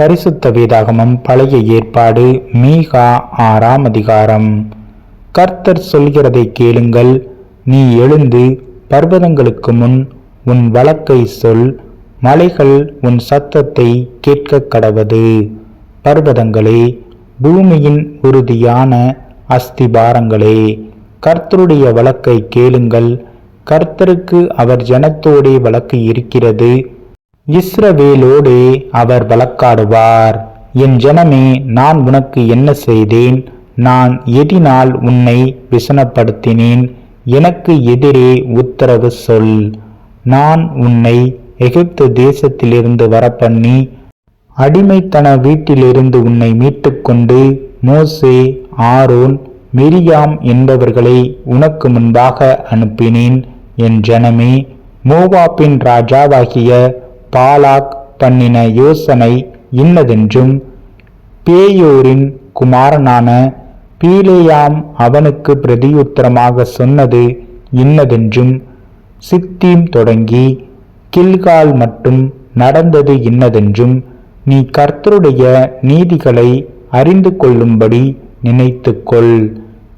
பரிசுத்த வேதாகமம் பழைய ஏற்பாடு மீகா ஆறாம் அதிகாரம். கர்த்தர் சொல்கிறதை கேளுங்கள். நீ எழுந்து பர்வதங்களுக்கு முன் உன் வழக்கை சொல். மலைகள் உன் சத்தத்தை கேட்க கடவது. பர்வதங்களே பூமியின் உறுதியான அஸ்திபாரங்களே கர்த்தருடைய வழக்கை கேளுங்கள். கர்த்தருக்கு அவர் ஜனத்தோடே வழக்கு இருக்கிறது. இஸ்ரவேலோடு அவர் வழக்காடுவார். என் ஜனமே நான் உனக்கு என்ன செய்தேன்? நான் எதினால் உன்னை விசனப்படுத்தினேன். எனக்கு எதிரே உத்தரவு சொல். நான் உன்னை எகிப்து தேசத்திலிருந்து வரப்பண்ணி அடிமைத்தன வீட்டிலிருந்து உன்னை மீட்டுக்கொண்டு மோசே ஆரோன் மிரியாம் என்பவர்களை உனக்கு முன்பாக அனுப்பினேன். என் ஜனமே மோவாப்பின் ராஜாவாகிய பாலாக் பண்ணின யோசனை இன்னதென்றும் பேயோரின் குமாரனான பீலேயாம் அவனுக்கு பிரதியுத்தரமாக சொன்னது இன்னதென்றும் சித்தீம் தொடங்கி கில்கால் மட்டும் நடந்தது இன்னதென்றும் நீ கர்த்தருடைய நீதிகளை அறிந்து கொள்ளும்படி நினைத்துக்கொள்.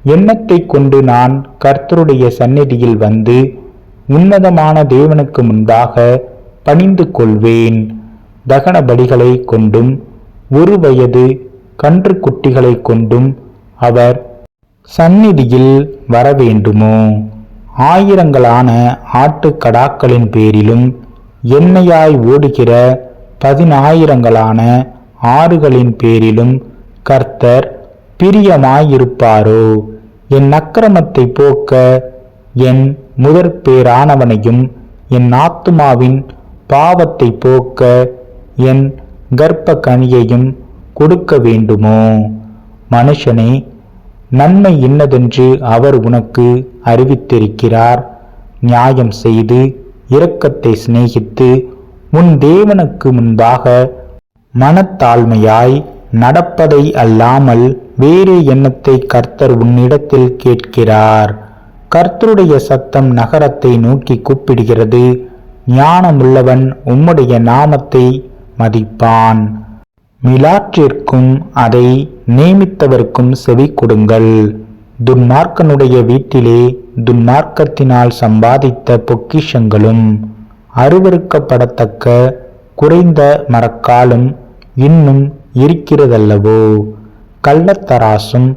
எண்ணத்தை கொண்டு நான் கர்த்தருடைய சந்நிதியில் வந்து உன்னதமான தேவனுக்கு முன்பாக பணிந்து கொள்வேன் தகன பலிகளை கொண்டும் ஒரு வயது கன்று குட்டிகளை கொண்டும் அவர் சந்நிதியில் வரவேண்டுமோ ஆயிரங்களான ஆட்டுக்கடாக்களின் பேரிலும் எண்ணெயாய் ஓடுகிற பதினாயிரங்களான ஆறுகளின் பேரிலும் கர்த்தர் பிரியமாயிருப்பாரோ? என் அக்கிரமத்தை போக்க என் முதற் பேரானவனையும் என் ஆத்துமாவின் பாவத்தை போக்க என் கர்ப்ப கனியையும் கொடுக்க வேண்டுமோ? மனுஷனே நன்மை இன்னதென்று அவர் உனக்கு அறிவித்திருக்கிறார். நியாயம் செய்து இரக்கத்தை சிநேகித்து உன் தேவனுக்கு முன்பாக மனத்தாழ்மையாய் நடப்பதை அல்லாமல் வேறு எண்ணத்தை கர்த்தர் உன்னிடத்தில் கேட்கிறார். கர்த்தருடைய சத்தம் நகரத்தை நோக்கி கூப்பிடுகிறது. ஞானமுள்ளவன் உம்முடைய நாமத்தை மதிப்பான். மிலாற்றிற்கும் அதை நியமித்தவர்க்கும் செவி கொடுங்கள். துன்மார்க்கனுடைய வீட்டிலே துன்மார்க்கத்தினால் சம்பாதித்த பொக்கிஷங்களும் அருவருக்கப்படத்தக்க குறைந்த மரக்காலும் இன்னும் இருக்கிறதல்லவோ? கள்ளத்தராசும்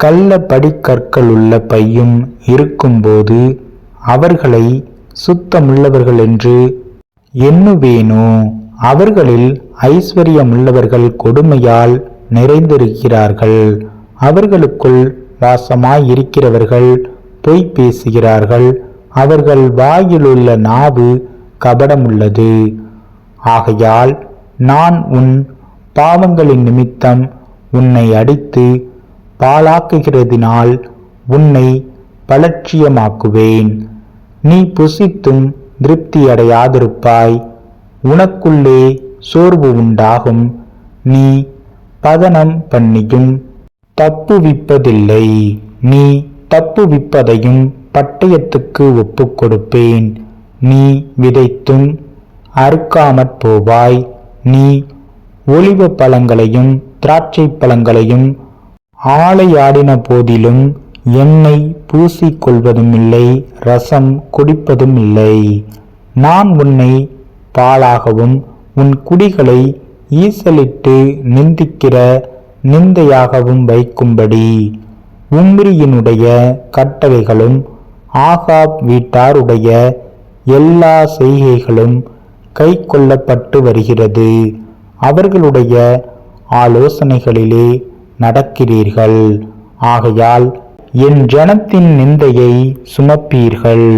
கள்ள படிக்கற்களுள்ள பையும் இருக்கும்போது அவர்களை சுத்தமுள்ளவர்கள் என்று எண்ணுவேனோ? அவர்களில் ஐஸ்வர்யமுள்ளவர்கள் கொடுமையால் நிறைந்திருக்கிறார்கள். அவர்களுக்குள் வாசமாயிருக்கிறவர்கள் பொய் பேசுகிறார்கள். அவர்கள் வாயிலுள்ள நாவு கபடமுள்ளது. ஆகையால் நான் உன் பாவங்களின் நிமித்தம் உன்னை அடித்து பாழாக்குகிறதினால் உன்னை பலட்சியமாக்குவேன். நீ புசித்தும் திருப்தியடையாதிருப்பாய். உனக்குள்ளே சோர்வு உண்டாகும். நீ பதனம் பண்ணியும் தப்புவிப்பதில்லை. நீ தப்புவிப்பதையும் பட்டயத்துக்கு ஒப்புக் கொடுப்பேன். நீ விதைத்தும் அறுக்காமற் போவாய். நீ ஒளிவ பழங்களையும் திராட்சை பழங்களையும் ஆளையாடின போதிலும் எண்ணெய் பூசிக்கொள்வதும் இல்லை ரசம் குடிப்பதும் இல்லை நான் உன்னை பாலாகவும் உன் குடிகளை ஈசலிட்டு நிந்திக்கிற நிந்தையாகவும் வைக்கும்படி. உம்ரியினுடைய கட்டளைகளும் ஆகாப் வீட்டாருடைய எல்லா செய்கைகளும் கை கொள்ளப்பட்டு வருகிறது. அவர்களுடைய ஆலோசனைகளிலே நடக்கிறீர்கள். ஆகையால் என் ஜனத்தின் நிந்தையை சுமப்பீர்கள்.